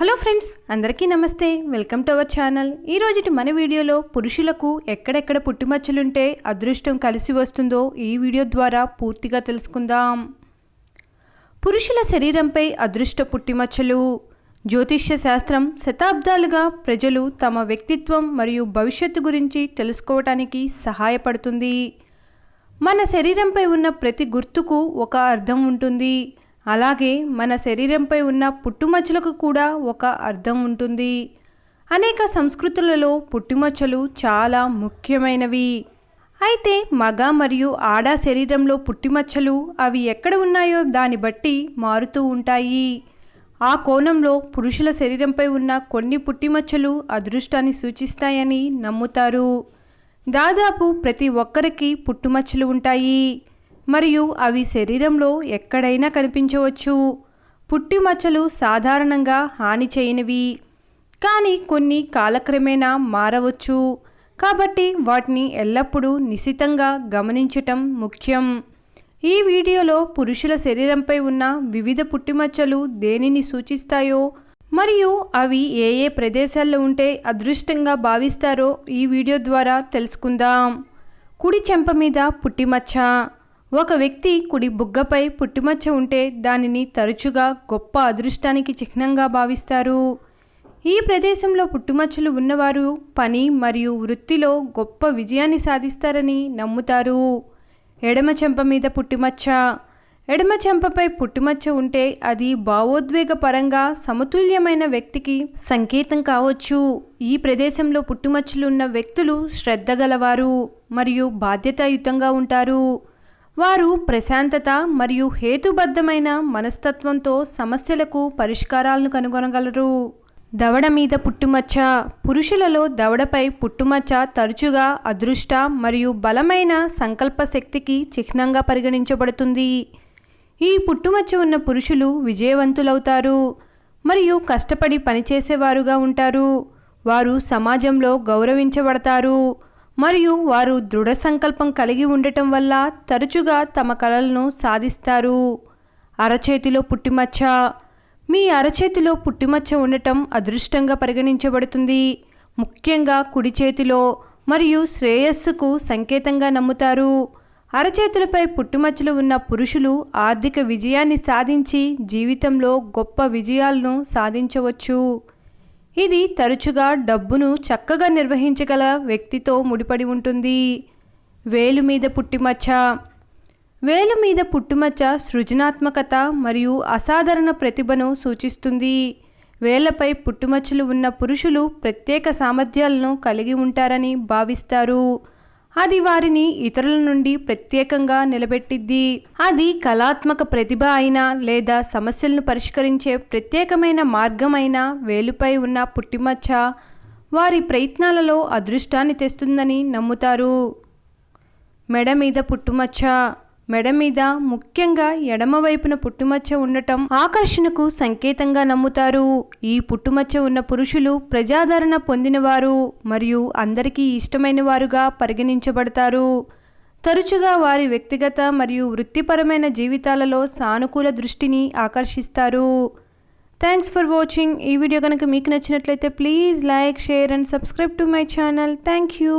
Hello friends అందరికీ నమస్తే. Welcome to our channel. ఈ రోజుటి మన వీడియోలో పురుషులకు ఎక్కడెక్కడ పుట్టుమచ్చలుంటే అదృష్టం కలిసి వస్తుందో ఈ వీడియో ద్వారా పూర్తిగా తెలుసుకుందాం. పురుషుల శరీరంపై అదృష్ట పుట్టిమచ్చలు. జ్యోతిష్య శాస్త్రం శతాబ్దాలుగా ప్రజలు తమ వ్యక్తిత్వం మరియు భవిష్యత్తు గురించి తెలుసుకోవటానికి సహాయపడుతుంది. మన శరీరంపై ఉన్న ప్రతి గుర్తుకు ఒక అర్థం ఉంటుంది. అలాగే మన శరీరంపై ఉన్న పుట్టుమచ్చలకు కూడా ఒక అర్థం ఉంటుంది. అనేక సంస్కృతులలో పుట్టుమచ్చలు చాలా ముఖ్యమైనవి. అయితే మగ మరియు ఆడ శరీరంలో పుట్టిమచ్చలు అవి ఎక్కడ ఉన్నాయో దాన్ని బట్టి మారుతూ ఉంటాయి. ఆ కోణంలో పురుషుల శరీరంపై ఉన్న కొన్ని పుట్టిమచ్చలు అదృష్టాన్ని సూచిస్తాయని నమ్ముతారు. దాదాపు ప్రతి ఒక్కరికి పుట్టుమచ్చలు ఉంటాయి. మరియు అవి శరీరంలో ఎక్కడైనా కనిపించవచ్చు. పుట్టుమచ్చలు సాధారణంగా హాని చేయనివి. కానీ కొన్ని కాలక్రమేణా మారవచ్చు. కాబట్టి వాటిని ఎల్లప్పుడూ నిశితంగా గమనించటం ముఖ్యం. ఈ వీడియోలో పురుషుల శరీరంపై ఉన్న వివిధ పుట్టిమచ్చలు దేనిని సూచిస్తాయో మరియు అవి ఏ ఏ ప్రదేశాల్లో ఉంటే అదృష్టంగా భావిస్తారో ఈ వీడియో ద్వారా తెలుసుకుందాం. కుడి చెంప మీద పుట్టిమచ్చ ఒక వ్యక్తి కుడి బుగ్గపై పుట్టిమచ్చ ఉంటే దానిని తరచుగా గొప్ప అదృష్టానికి చిహ్నంగా భావిస్తారు. ఈ ప్రదేశంలో పుట్టుమచ్చలు ఉన్నవారు పని మరియు వృత్తిలో గొప్ప విజయాన్ని సాధిస్తారని నమ్ముతారు. ఎడమ చెంప మీద పుట్టిమచ్చ. ఎడమ చెంపపై పుట్టుమచ్చ ఉంటే అది భావోద్వేగపరంగా సమతుల్యమైన వ్యక్తికి సంకేతం కావచ్చు. ఈ ప్రదేశంలో పుట్టుమచ్చలు ఉన్న వ్యక్తులు శ్రద్ధ గలవారు మరియు బాధ్యతాయుతంగా ఉంటారు. వారు ప్రశాంతత మరియు హేతుబద్ధమైన మనస్తత్వంతో సమస్యలకు పరిష్కారాలను కనుగొనగలరు. దవడ మీద పుట్టుమచ్చ పురుషులలో దవడపై పుట్టుమచ్చ తరచుగా అదృష్ట మరియు బలమైన సంకల్ప శక్తికి చిహ్నంగా పరిగణించబడుతుంది. ఈ పుట్టుమచ్చ ఉన్న పురుషులు విజయవంతులవుతారు మరియు కష్టపడి పనిచేసేవారుగా ఉంటారు. వారు సమాజంలో గౌరవించబడతారు. మరియు వారు దృఢ సంకల్పం కలిగి ఉండటం వల్ల తరచుగా తమ కలలను సాధిస్తారు. అరచేతిలో పుట్టిమచ్చ. మీ అరచేతిలో పుట్టిమచ్చ ఉండటం అదృష్టంగా పరిగణించబడుతుంది. ముఖ్యంగా కుడి చేతిలో మరియు శ్రేయస్సుకు సంకేతంగా నమ్ముతారు. అరచేతులపై పుట్టుమచ్చలు ఉన్న పురుషులు ఆర్థిక విజయాన్ని సాధించి జీవితంలో గొప్ప విజయాలను సాధించవచ్చు. ఇది తరచుగా డబ్బును చక్కగా నిర్వహించగల వ్యక్తితో ముడిపడి ఉంటుంది. వేలు మీద పుట్టిమచ్చ. వేలు మీద పుట్టుమచ్చ సృజనాత్మకత మరియు అసాధారణ ప్రతిభను సూచిస్తుంది. వేలపై పుట్టుమచ్చలు ఉన్న పురుషులు ప్రత్యేక సామర్థ్యాలను కలిగి ఉంటారని భావిస్తారు. అది వారిని ఇతరుల నుండి ప్రత్యేకంగా నిలబెట్టిద్ది. అది కళాత్మక ప్రతిభ అయినా లేదా సమస్యలను పరిష్కరించే ప్రత్యేకమైన మార్గం అయినా వేలుపై ఉన్న పుట్టిమచ్చ వారి ప్రయత్నాలలో అదృష్టాన్ని తెస్తుందని నమ్ముతారు. మెడ మీద పుట్టుమచ్చ మెడ మీద ముఖ్యంగా ఎడమవైపున పుట్టుమచ్చ ఉండటం ఆకర్షణకు సంకేతంగా నమ్ముతారు. ఈ పుట్టుమచ్చ ఉన్న పురుషులు ప్రజాదరణ పొందినవారు మరియు అందరికీ ఇష్టమైన వారుగా పరిగణించబడతారు. తరచుగా వారి వ్యక్తిగత మరియు వృత్తిపరమైన జీవితాలలో సానుకూల దృష్టిని ఆకర్షిస్తారు. థ్యాంక్స్ ఫర్ వాచింగ్ ఈ వీడియో కనుక మీకు నచ్చినట్లయితే please like share and subscribe to my channel. Thank you